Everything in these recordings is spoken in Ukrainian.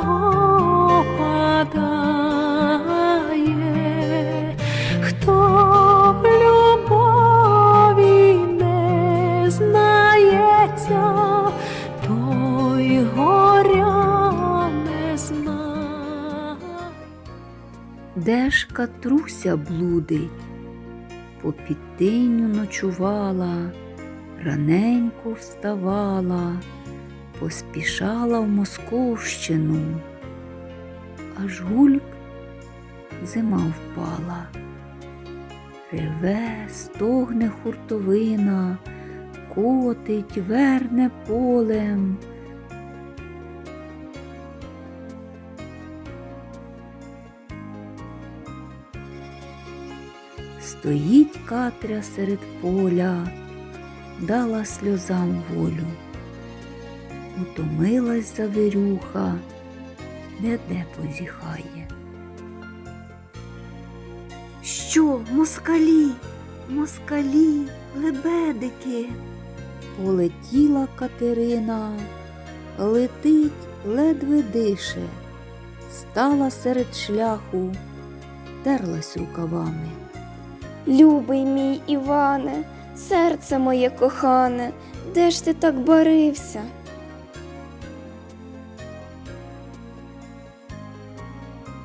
пропадає, хто в той горя не знає. Де ж блудить, по підтиню ночувала, раненько вставала поспішала в Московщину. Аж гульк зима впала. Реве, стогне хуртовина, котить, верне полем. Стоїть Катря серед поля, дала сльозам волю. Утомилась завирюха, де-де позіхає. Що, москалі, москалі, лебедики? Полетіла Катерина, летить, ледве дише, стала серед шляху, терлась рукавами. Любий мій Іване, серце моє кохане, де ж ти так барився?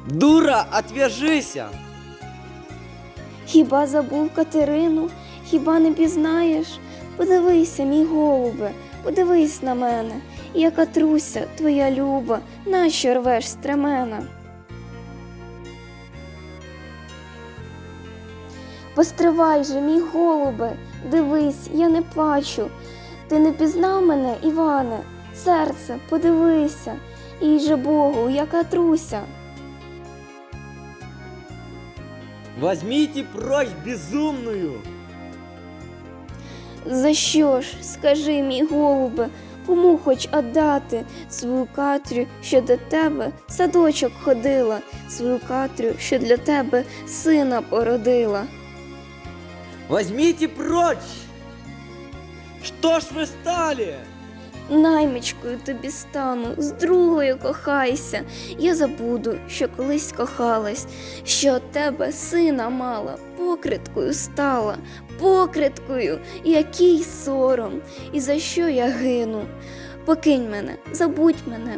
Дура, отвяжися! Хіба забув Катерину, хіба не пізнаєш? Подивися, мій голубе, подивись на мене, яка труся твоя люба, нащо рвеш стремена? Постривай же, мій голубе, дивись, я не плачу. Ти не пізнав мене, Іване, серце, подивися, їй же Богу, яка труся. Возьмите прочь безумную! За що ж, скажи, мій голубе, кому хоч отдати свою Катрю, що до тебе в садочок ходила, свою Катрю, що для тебе сина породила. Возьмите прочь! Что ж вы стали? Наймичкою тобі стану, з другою кохайся. Я забуду, що колись кохалась, що тебе сина мала, покриткою стала, покриткою, який сором, і за що я гину. Покинь мене, забудь мене,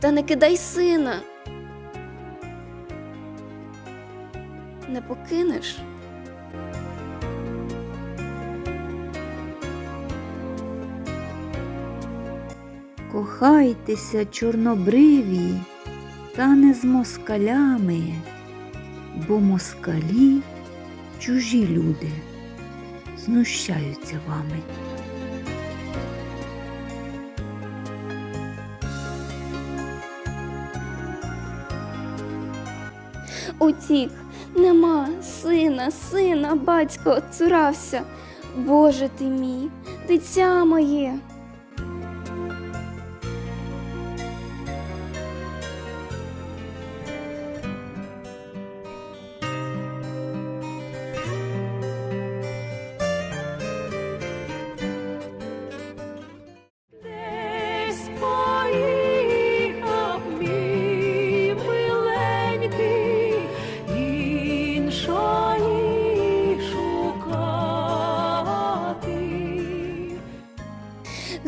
та не кидай сина. Не покинеш? Кохайтеся, чорнобриві, та не з москалями, бо москалі чужі люди знущаються вами. Утік, нема сина, сина, батько оцурався. Боже ти мій, дитя моє.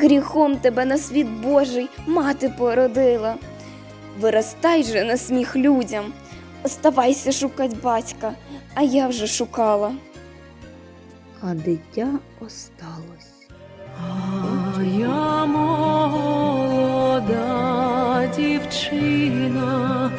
Гріхом тебе на світ Божий мати породила. Виростай же на сміх людям, оставайся шукать батька, а я вже шукала. А дитя осталось. А я молода дівчина,